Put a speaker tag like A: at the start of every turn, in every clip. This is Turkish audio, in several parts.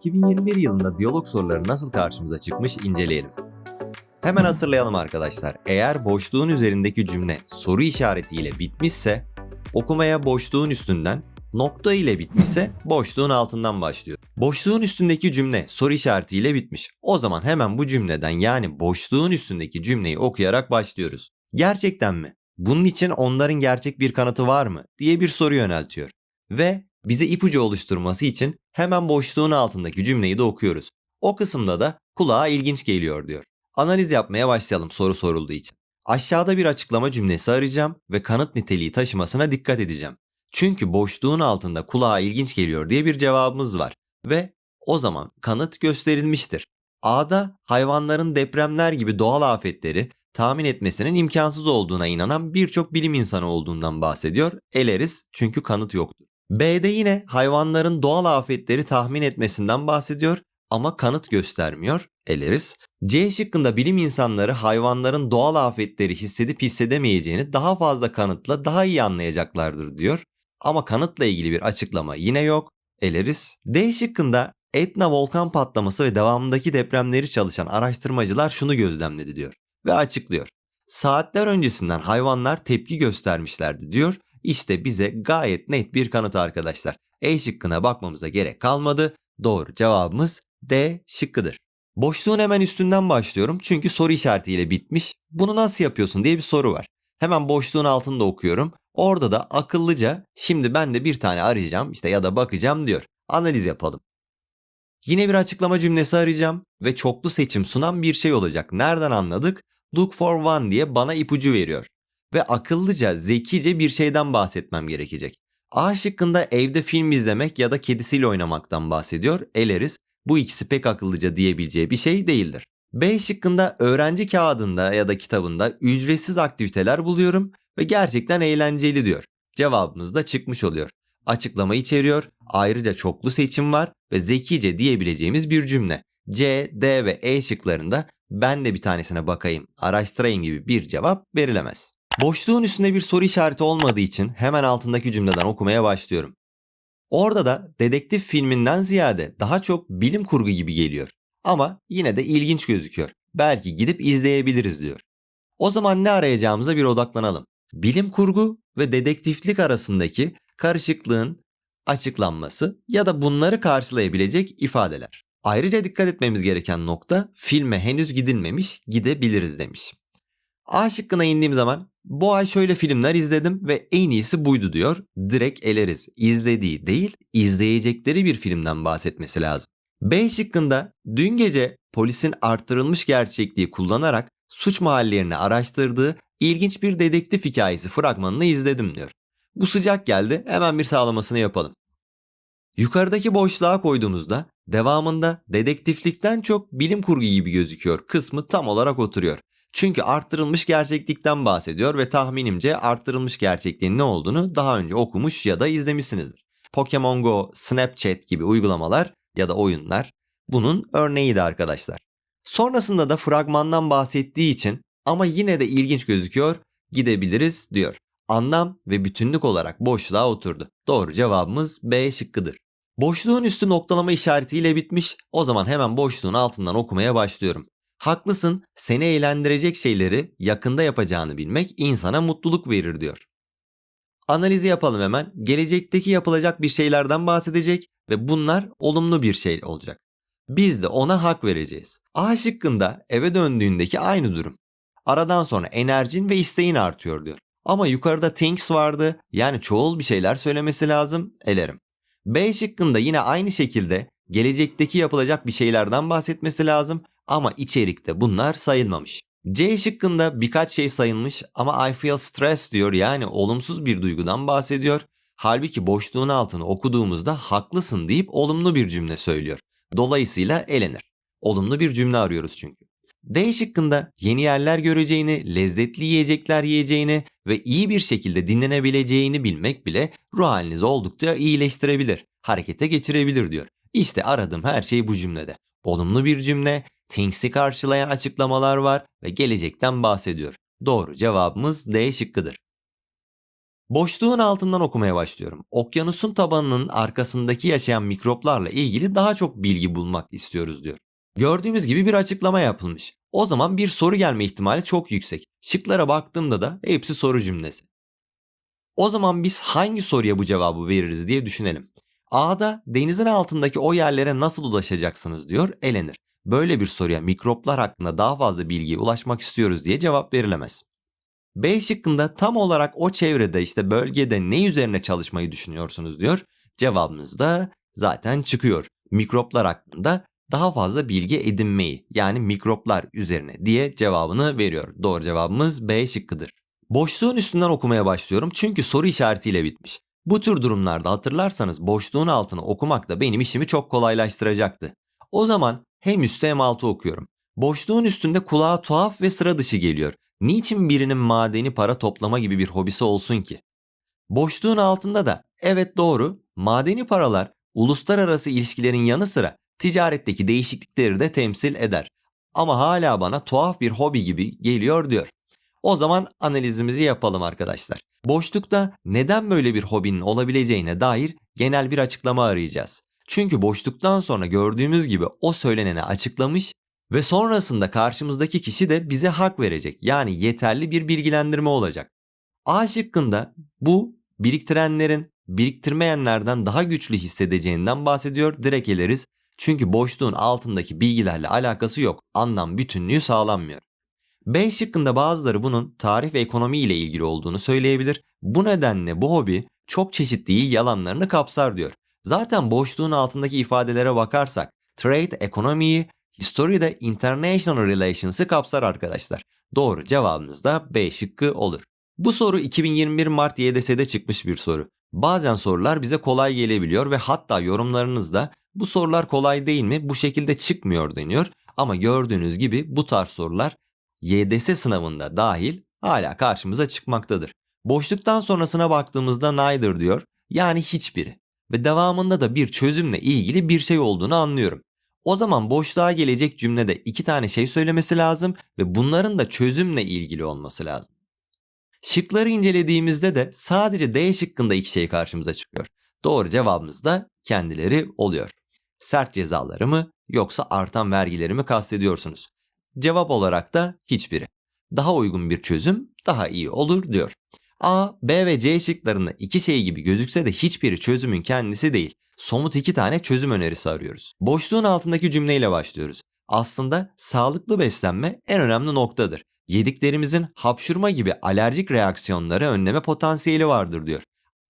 A: 2021 yılında diyalog soruları nasıl karşımıza çıkmış inceleyelim. Hemen hatırlayalım arkadaşlar. Eğer boşluğun üzerindeki cümle soru işaretiyle bitmişse okumaya boşluğun üstünden, nokta ile bitmişse boşluğun altından başlıyor. Boşluğun üstündeki cümle soru işaretiyle bitmiş. O zaman hemen bu cümleden yani boşluğun üstündeki cümleyi okuyarak başlıyoruz. Gerçekten mi? Bunun için onların gerçek bir kanıtı var mı? diye bir soru yöneltiyor. Ve bize ipucu oluşturması için hemen boşluğun altındaki cümleyi de okuyoruz. O kısımda da kulağa ilginç geliyor diyor. Analiz yapmaya başlayalım soru sorulduğu için. Aşağıda bir açıklama cümlesi arayacağım ve kanıt niteliği taşımasına dikkat edeceğim. Çünkü boşluğun altında kulağa ilginç geliyor diye bir cevabımız var ve o zaman kanıt gösterilmiştir. A'da hayvanların depremler gibi doğal afetleri tahmin etmesinin imkansız olduğuna inanan birçok bilim insanı olduğundan bahsediyor. Eleriz çünkü kanıt yoktur. B'de yine hayvanların doğal afetleri tahmin etmesinden bahsediyor ama kanıt göstermiyor. Eleriz. C şıkkında bilim insanları hayvanların doğal afetleri hissedip hissedemeyeceğini daha fazla kanıtla daha iyi anlayacaklardır diyor. Ama kanıtla ilgili bir açıklama yine yok. Eleriz. D şıkkında Etna volkan patlaması ve devamındaki depremleri çalışan araştırmacılar şunu gözlemledi diyor ve açıklıyor. Saatler öncesinden hayvanlar tepki göstermişlerdi diyor. İşte bize gayet net bir kanıt arkadaşlar. E şıkkına bakmamıza gerek kalmadı. Doğru cevabımız D şıkkıdır. Boşluğun hemen üstünden başlıyorum çünkü soru işaretiyle bitmiş. Bunu nasıl yapıyorsun diye bir soru var. Hemen boşluğun altında okuyorum. Orada da akıllıca şimdi ben de bir tane arayacağım işte ya da bakacağım diyor. Analiz yapalım. Yine bir açıklama cümlesi arayacağım ve çoklu seçim sunan bir şey olacak. Nereden anladık? Look for one diye bana ipucu veriyor. Ve akıllıca, zekice bir şeyden bahsetmem gerekecek. A şıkkında evde film izlemek ya da kedisiyle oynamaktan bahsediyor. Eleriz. Bu ikisi pek akıllıca diyebileceği bir şey değildir. B şıkkında öğrenci kağıdında ya da kitabında ücretsiz aktiviteler buluyorum ve gerçekten eğlenceli diyor. Cevabımız da çıkmış oluyor. Açıklama içeriyor, ayrıca çoklu seçim var ve zekice diyebileceğimiz bir cümle. C, D ve E şıklarında ben de bir tanesine bakayım, araştırayım gibi bir cevap verilemez. Boşluğun üstünde bir soru işareti olmadığı için hemen altındaki cümleden okumaya başlıyorum. Orada da dedektif filminden ziyade daha çok bilim kurgu gibi geliyor. Ama yine de ilginç gözüküyor. Belki gidip izleyebiliriz diyor. O zaman ne arayacağımıza bir odaklanalım. Bilim kurgu ve dedektiflik arasındaki karışıklığın açıklanması ya da bunları karşılayabilecek ifadeler. Ayrıca dikkat etmemiz gereken nokta filme henüz gidilmemiş, gidebiliriz demiş. A şıkkına indiğim zaman bu ay şöyle filmler izledim ve en iyisi buydu diyor. Direkt eleriz. İzlediği değil, izleyecekleri bir filmden bahsetmesi lazım. B şıkkında dün gece polisin arttırılmış gerçekliği kullanarak suç mahallerini araştırdığı ilginç bir dedektif hikayesi fragmanını izledim diyor. Bu sıcak geldi hemen bir sağlamasını yapalım. Yukarıdaki boşluğa koyduğumuzda devamında dedektiflikten çok bilim kurgu gibi gözüküyor kısmı tam olarak oturuyor. Çünkü arttırılmış gerçeklikten bahsediyor ve tahminimce arttırılmış gerçekliğin ne olduğunu daha önce okumuş ya da izlemişsinizdir. Pokemon Go, Snapchat gibi uygulamalar ya da oyunlar bunun örneğiydi arkadaşlar. Sonrasında da fragmandan bahsettiği için ama yine de ilginç gözüküyor gidebiliriz diyor. Anlam ve bütünlük olarak boşluğa oturdu. Doğru cevabımız B şıkkıdır. Boşluğun üstü noktalama işaretiyle bitmiş. O zaman hemen boşluğun altından okumaya başlıyorum. Haklısın, seni eğlendirecek şeyleri yakında yapacağını bilmek insana mutluluk verir diyor. Analizi yapalım hemen. Gelecekteki yapılacak bir şeylerden bahsedecek ve bunlar olumlu bir şey olacak. Biz de ona hak vereceğiz. A şıkkında eve döndüğündeki aynı durum. Aradan sonra enerjin ve isteğin artıyor diyor. Ama yukarıda things vardı yani çoğul bir şeyler söylemesi lazım elerim. B şıkkında yine aynı şekilde gelecekteki yapılacak bir şeylerden bahsetmesi lazım ama içerikte bunlar sayılmamış. C şıkkında birkaç şey sayılmış ama I feel stressed diyor yani olumsuz bir duygudan bahsediyor. Halbuki boşluğun altını okuduğumuzda haklısın deyip olumlu bir cümle söylüyor. Dolayısıyla elenir. Olumlu bir cümle arıyoruz çünkü. D şıkkında yeni yerler göreceğini, lezzetli yiyecekler yiyeceğini ve iyi bir şekilde dinlenebileceğini bilmek bile ruh halinizi oldukça iyileştirebilir, harekete geçirebilir diyor. İşte aradığım her şey bu cümlede. Olumlu bir cümle, Things'i karşılayan açıklamalar var ve gelecekten bahsediyor. Doğru cevabımız D şıkkıdır. Boşluğun altından okumaya başlıyorum. Okyanusun tabanının arkasındaki yaşayan mikroplarla ilgili daha çok bilgi bulmak istiyoruz diyor. Gördüğümüz gibi bir açıklama yapılmış. O zaman bir soru gelme ihtimali çok yüksek. Şıklara baktığımda da hepsi soru cümlesi. O zaman biz hangi soruya bu cevabı veririz diye düşünelim. A'da denizin altındaki o yerlere nasıl ulaşacaksınız diyor elenir. Böyle bir soruya mikroplar hakkında daha fazla bilgiye ulaşmak istiyoruz diye cevap verilemez. B şıkkında tam olarak o çevrede işte bölgede ne üzerine çalışmayı düşünüyorsunuz diyor. Cevabımız da zaten çıkıyor. Mikroplar hakkında daha fazla bilgi edinmeyi yani mikroplar üzerine diye cevabını veriyor. Doğru cevabımız B şıkkıdır. Boşluğun üstünden okumaya başlıyorum çünkü soru işaretiyle bitmiş. Bu tür durumlarda hatırlarsanız boşluğun altını okumak da benim işimi çok kolaylaştıracaktı. O zaman hem üstte hem altı okuyorum. Boşluğun üstünde kulağa tuhaf ve sıra dışı geliyor. Niçin birinin madeni para toplama gibi bir hobisi olsun ki? Boşluğun altında da evet doğru madeni paralar uluslararası ilişkilerin yanı sıra ticaretteki değişiklikleri de temsil eder. Ama hala bana tuhaf bir hobi gibi geliyor diyor. O zaman analizimizi yapalım arkadaşlar. Boşlukta neden böyle bir hobinin olabileceğine dair genel bir açıklama arayacağız. Çünkü boşluktan sonra gördüğümüz gibi o söyleneni açıklamış ve sonrasında karşımızdaki kişi de bize hak verecek. Yani yeterli bir bilgilendirme olacak. A şıkkında bu biriktirenlerin biriktirmeyenlerden daha güçlü hissedeceğinden bahsediyor. Direkt eleriz. Çünkü boşluğun altındaki bilgilerle alakası yok. Anlam bütünlüğü sağlanmıyor. B şıkkında bazıları bunun tarih ve ekonomi ile ilgili olduğunu söyleyebilir. Bu nedenle bu hobi çok çeşitli yalanlarını kapsar diyor. Zaten boşluğun altındaki ifadelere bakarsak trade, ekonomiyi, history de international relations'ı kapsar arkadaşlar. Doğru cevabımız da B şıkkı olur. Bu soru 2021 Mart YDS'de çıkmış bir soru. Bazen sorular bize kolay gelebiliyor ve hatta yorumlarınızda bu sorular kolay değil mi bu şekilde çıkmıyor deniyor. Ama gördüğünüz gibi bu tarz sorular YDS sınavında dahil hala karşımıza çıkmaktadır. Boşluktan sonrasına baktığımızda neither diyor yani hiçbiri ve devamında da bir çözümle ilgili bir şey olduğunu anlıyorum. O zaman boşluğa gelecek cümlede iki tane şey söylemesi lazım ve bunların da çözümle ilgili olması lazım. Şıkları incelediğimizde de sadece D şıkkında iki şey karşımıza çıkıyor. Doğru cevabımız da kendileri oluyor. Sert cezaları mı yoksa artan vergileri mi kastediyorsunuz? Cevap olarak da hiçbiri. Daha uygun bir çözüm daha iyi olur diyor. A, B ve C şıklarında iki şey gibi gözükse de hiçbiri çözümün kendisi değil. Somut iki tane çözüm önerisi arıyoruz. Boşluğun altındaki cümleyle başlıyoruz. Aslında sağlıklı beslenme en önemli noktadır. Yediklerimizin hapşurma gibi alerjik reaksiyonları önleme potansiyeli vardır diyor.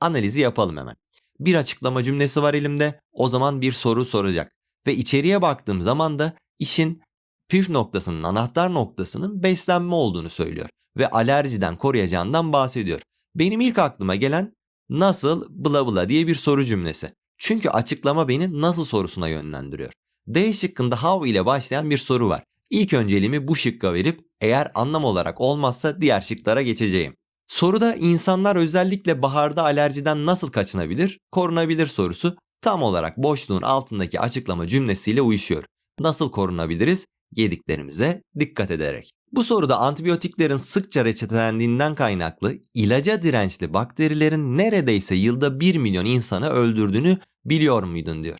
A: Analizi yapalım hemen. Bir açıklama cümlesi var elimde. O zaman bir soru soracak. Ve içeriye baktığım zaman da işin püf noktasının anahtar noktasının beslenme olduğunu söylüyor ve alerjiden koruyacağından bahsediyor. Benim ilk aklıma gelen nasıl bla bla diye bir soru cümlesi. Çünkü açıklama beni nasıl sorusuna yönlendiriyor. D şıkkında how ile başlayan bir soru var. İlk önceliğimi bu şıkka verip eğer anlam olarak olmazsa diğer şıklara geçeceğim. Soruda insanlar özellikle baharda alerjiden nasıl kaçınabilir, korunabilir sorusu tam olarak boşluğun altındaki açıklama cümlesiyle uyuşuyor. Nasıl korunabiliriz? Yediklerimize dikkat ederek. Bu soruda antibiyotiklerin sıkça reçetelendiğinden kaynaklı ilaca dirençli bakterilerin neredeyse yılda 1 milyon insanı öldürdüğünü biliyor muydun diyor.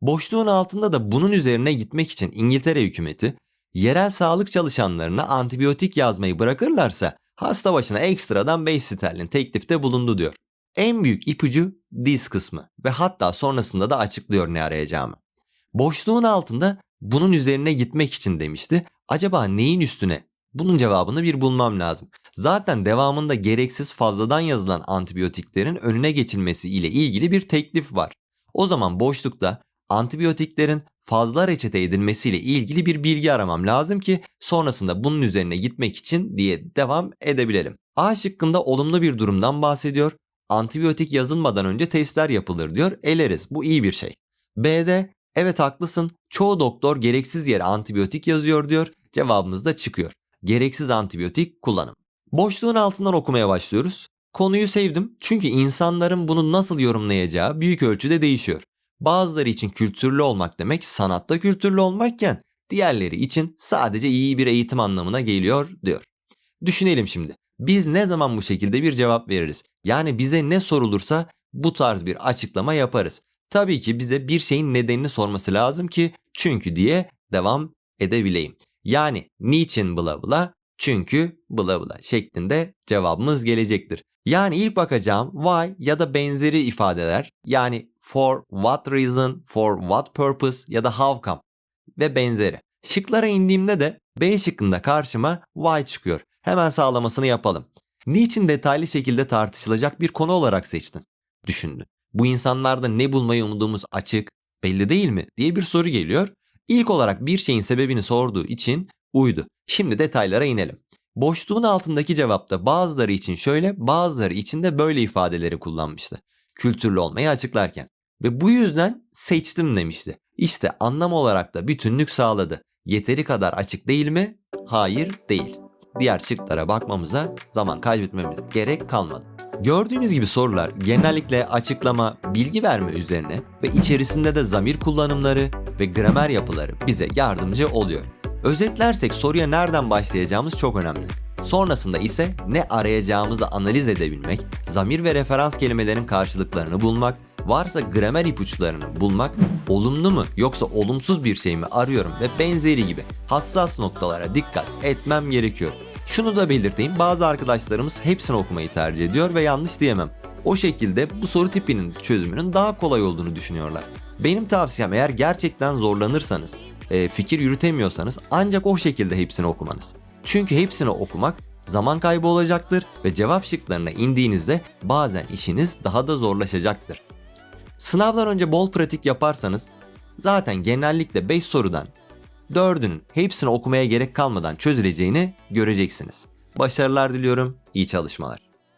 A: Boşluğun altında da bunun üzerine gitmek için İngiltere hükümeti yerel sağlık çalışanlarına antibiyotik yazmayı bırakırlarsa hasta başına ekstradan 5 sterlin teklifte bulundu diyor. En büyük ipucu diz kısmı ve hatta sonrasında da açıklıyor ne arayacağımı. Boşluğun altında bunun üzerine gitmek için demişti. Acaba neyin üstüne? Bunun cevabını bir bulmam lazım. Zaten devamında gereksiz fazladan yazılan antibiyotiklerin önüne geçilmesi ile ilgili bir teklif var. O zaman boşlukta antibiyotiklerin fazla reçete edilmesiyle ilgili bir bilgi aramam lazım ki sonrasında bunun üzerine gitmek için diye devam edebilelim. A şıkkında olumlu bir durumdan bahsediyor. Antibiyotik yazılmadan önce testler yapılır diyor. Eleriz. Bu iyi bir şey. B'de evet haklısın. Çoğu doktor gereksiz yere antibiyotik yazıyor diyor. Cevabımız da çıkıyor. Gereksiz antibiyotik kullanım. Boşluğun altından okumaya başlıyoruz. Konuyu sevdim çünkü insanların bunu nasıl yorumlayacağı büyük ölçüde değişiyor. Bazıları için kültürlü olmak demek sanatta kültürlü olmakken diğerleri için sadece iyi bir eğitim anlamına geliyor diyor. Düşünelim şimdi. Biz ne zaman bu şekilde bir cevap veririz? Yani bize ne sorulursa bu tarz bir açıklama yaparız. Tabii ki bize bir şeyin nedenini sorması lazım ki çünkü diye devam edebileyim. Yani niçin bla bla? Çünkü bla bla şeklinde cevabımız gelecektir. Yani ilk bakacağım why ya da benzeri ifadeler yani for what reason, for what purpose ya da how come ve benzeri. Şıklara indiğimde de B şıkkında karşıma why çıkıyor. Hemen sağlamasını yapalım. Niçin detaylı şekilde tartışılacak bir konu olarak seçtin? Düşündü. Bu insanlarda ne bulmayı umduğumuz açık, belli değil mi diye bir soru geliyor. İlk olarak bir şeyin sebebini sorduğu için uydu. Şimdi detaylara inelim. Boşluğun altındaki cevapta bazıları için şöyle, bazıları için de böyle ifadeleri kullanmıştı. Kültürlü olmayı açıklarken. Ve bu yüzden seçtim demişti. İşte anlam olarak da bütünlük sağladı. Yeteri kadar açık değil mi? Hayır değil. Diğer şıklara bakmamıza zaman kaybetmemize gerek kalmadı. Gördüğünüz gibi sorular genellikle açıklama, bilgi verme üzerine ve içerisinde de zamir kullanımları ve gramer yapıları bize yardımcı oluyor. Özetlersek soruya nereden başlayacağımız çok önemli. Sonrasında ise ne arayacağımızı analiz edebilmek, zamir ve referans kelimelerin karşılıklarını bulmak, varsa gramer ipuçlarını bulmak, olumlu mu yoksa olumsuz bir şey mi arıyorum ve benzeri gibi hassas noktalara dikkat etmem gerekiyor. Şunu da belirteyim bazı arkadaşlarımız hepsini okumayı tercih ediyor ve yanlış diyemem. O şekilde bu soru tipinin çözümünün daha kolay olduğunu düşünüyorlar. Benim tavsiyem eğer gerçekten zorlanırsanız, e, fikir yürütemiyorsanız ancak o şekilde hepsini okumanız. Çünkü hepsini okumak zaman kaybı olacaktır ve cevap şıklarına indiğinizde bazen işiniz daha da zorlaşacaktır. Sınavdan önce bol pratik yaparsanız zaten genellikle 5 sorudan 4'ünün hepsini okumaya gerek kalmadan çözüleceğini göreceksiniz. Başarılar diliyorum, iyi çalışmalar.